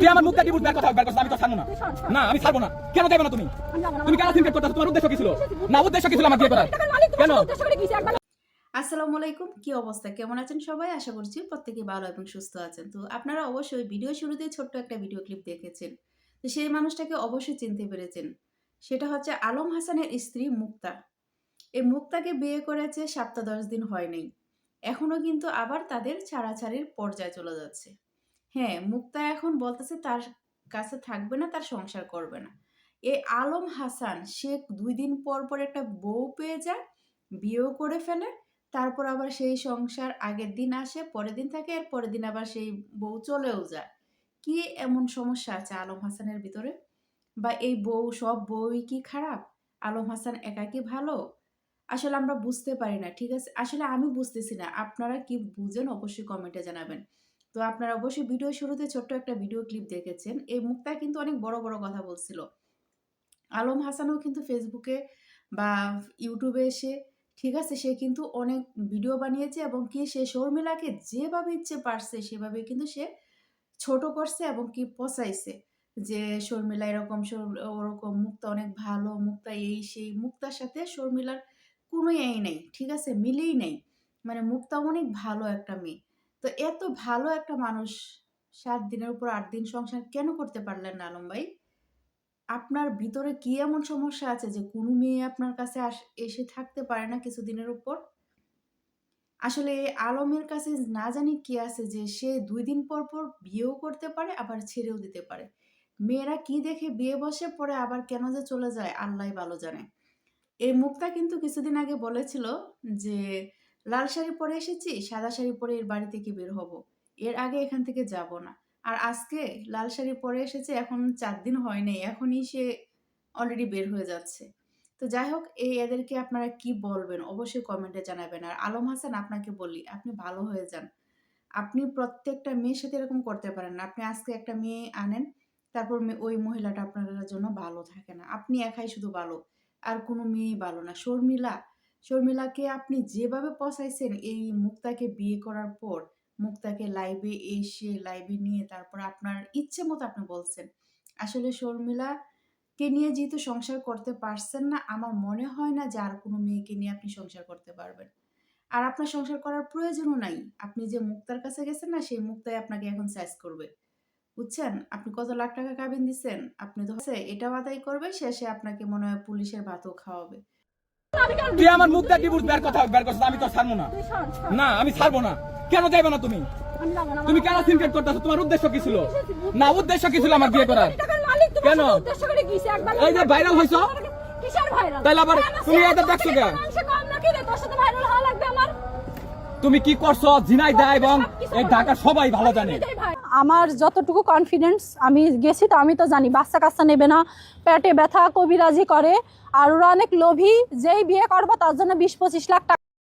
তুই আমার মুখটা কথা আমি তো না। না, আমি না। কেন যাবে না তুমি? তুমি কেন তোমার উদ্দেশ্য কি ছিল? না, উদ্দেশ্য কি ছিল আমার বিয়ে করার? কেন? আসসালামু আলাইকুম। কি অবস্থা? কেমন আছেন সবাই? আশা করছি প্রত্যেকে ভালো এবং সুস্থ আছেন। তো আপনারা অবশ্যই ভিডিও শুরুতে ছোট্ট একটা ভিডিও ক্লিপ দেখেছেন। তো সেই মানুষটাকে অবশ্যই চিনতে পেরেছেন। সেটা হচ্ছে আলম হাসানের স্ত্রী মুক্তা। এই মুক্তাকে বিয়ে করেছে সপ্তাহ দশ দিন হয়নি এখনও কিন্তু আবার তাদের ছাড়াছাড়ির পর্যায়ে চলে যাচ্ছে। হ্যাঁ মুক্তা এখন বলতেছে তার কাছে থাকবে না, তার সংসার করবে না। এ আলম হাসান, সে দুই দিন পর পর একটা বউ পেয়ে যায়, বিয়েও করে ফেলে, তারপর আবার সেই সংসার আগের দিন আসে, পরের দিন থাকে, এর পরের দিন আবার সেই বউ চলেও যায়। কি এমন সমস্যা আছে আলম হাসানের ভিতরে? বা এই বউ, সব বউই কি খারাপ? আলম হাসান একা কি ভালো? আসলে আমরা বুঝতে পারি না, ঠিক আছে? আসলে আমি বুঝতেছি না, আপনারা কি বুঝেন অবশ্যই কমেন্টে জানাবেন। তো আপনারা অবশ্যই ভিডিও শুরুতে ছোট্ট একটা ভিডিও ক্লিপ দেখেছেন। এই মুক্তা কিন্তু অনেক বড় বড় কথা বলছিল। আলম হাসানও কিন্তু ফেসবুকে বা ইউটিউবে এসে, ঠিক আছে, সে কিন্তু অনেক ভিডিও বানিয়েছে এবং কি সে শর্মিলাকে যেভাবে ইচ্ছে পারছে, সেভাবে কিন্তু সে ছোট করছে এবং কি পচাইছে যে শর্মিলা এরকম ওরকম মুক্তা অনেক ভালো মুক্তা এই সেই মুক্তার সাথে শর্মিলার কোনো এই নেই, ঠিক আছে, মিলেই নেই। মানে মুক্তা অনেক ভালো একটা মেয়ে। তো এত ভালো একটা মানুষ সাত দিনের উপর আট দিন সংসার কেন করতে পারলেন না আলম ভাই? আপনার ভিতরে কি এমন সমস্যা আছে যে কোনো মেয়ে আপনার কাছে এসে থাকতে পারে না কিছুদিনের উপর? আসলে আলমের কাছে না জানি কি আছে যে সে দুই দিন পর পর বিয়েও করতে পারে, আবার ছেড়েও দিতে পারে। মেয়েরা কি দেখে বিয়ে বসে, পরে আবার কেন যে চলে যায় আল্লাহ ভালো জানে। এই মুক্তা কিন্তু কিছুদিন আগে বলেছিল যে লাল শাড়ি পরে এসেছি, সাদা শাড়ি পরে এর বাড়ি থেকে বের হব। এর আগে এখান থেকে যাব না। আর আজকে লাল শাড়ি পরে এসেছে, এখন চার দিন হয়নি এখনই সে অলরেডি বের হয়ে যাচ্ছে। তো যাই হোক, এই এদেরকে আপনারা কি বলবেন? অবশ্যই কমেন্টে জানাবেন। আর আলম হাসান, আপনাকে বলি, আপনি ভালো হয়ে যান। আপনি প্রত্যেকটা মেয়ের সাথে এরকম করতে পারেন না। আপনি আজকে একটা মেয়ে আনেন, তারপর ওই মহিলাটা আপনার জন্য ভালো থাকে না। আপনি একাই শুধু ভালো, আর কোনো মেয়েই ভালো না। শর্মিলা শর্মিলাকে আপনি যেভাবে পচাইছেন, এই মুক্তাকে বিয়ে করার পর, মুক্তাকে লাইভে এসে লাইভে নিয়ে তারপর আপনার ইচ্ছে মতো আপনি বলছেন। আসলে শর্মিলা কে নিয়ে যেহেতু সংসার করতে পারছেন না, আমার মনে হয় না যে আর কোনো মেয়েকে নিয়ে আপনি সংসার করতে পারবেন। আর আপনার সংসার করার প্রয়োজনও নাই। আপনি যে মুক্তার কাছে গেছেন না, সেই মুক্তাই আপনাকে এখন সাইজ করবে। বুঝছেন? আপনি কত লাখ টাকা কাবিন দিচ্ছেন আপনি তো এটাও আদায় করবে, শেষে আপনাকে মনে হয় পুলিশের ভাতও খাওয়াবে। তুই আমার মুখ কি বুঝ বের কথা বের কথা আমি তো ছাড়বো না। না আমি ছাড়বো না। কেন যাইবো না তুমি? তুমি কেন সিনকেট করতেছো? তোমার উদ্দেশ্য কি ছিল? না উদ্দেশ্য কি ছিল আমার বিয়ে করার? কেন? এই যে ভাইরাল হইছো? তাহলে আবার তুমি এটা দেখছ কেন? তুমি কি করছ? ঝিনাইদা এবং এই ঢাকা সবাই ভালো জানে। আমার যতটুকু কনফিডেন্স আমি গেছি তো আমি তো জানি বাচ্চা কাচ্চা নেবে না। পেটে ব্যথা কবিরাজি করে আর ওরা অনেক লোভী যেই বিয়ে করব তার জন্য বিশ পঁচিশ লাখ টাকা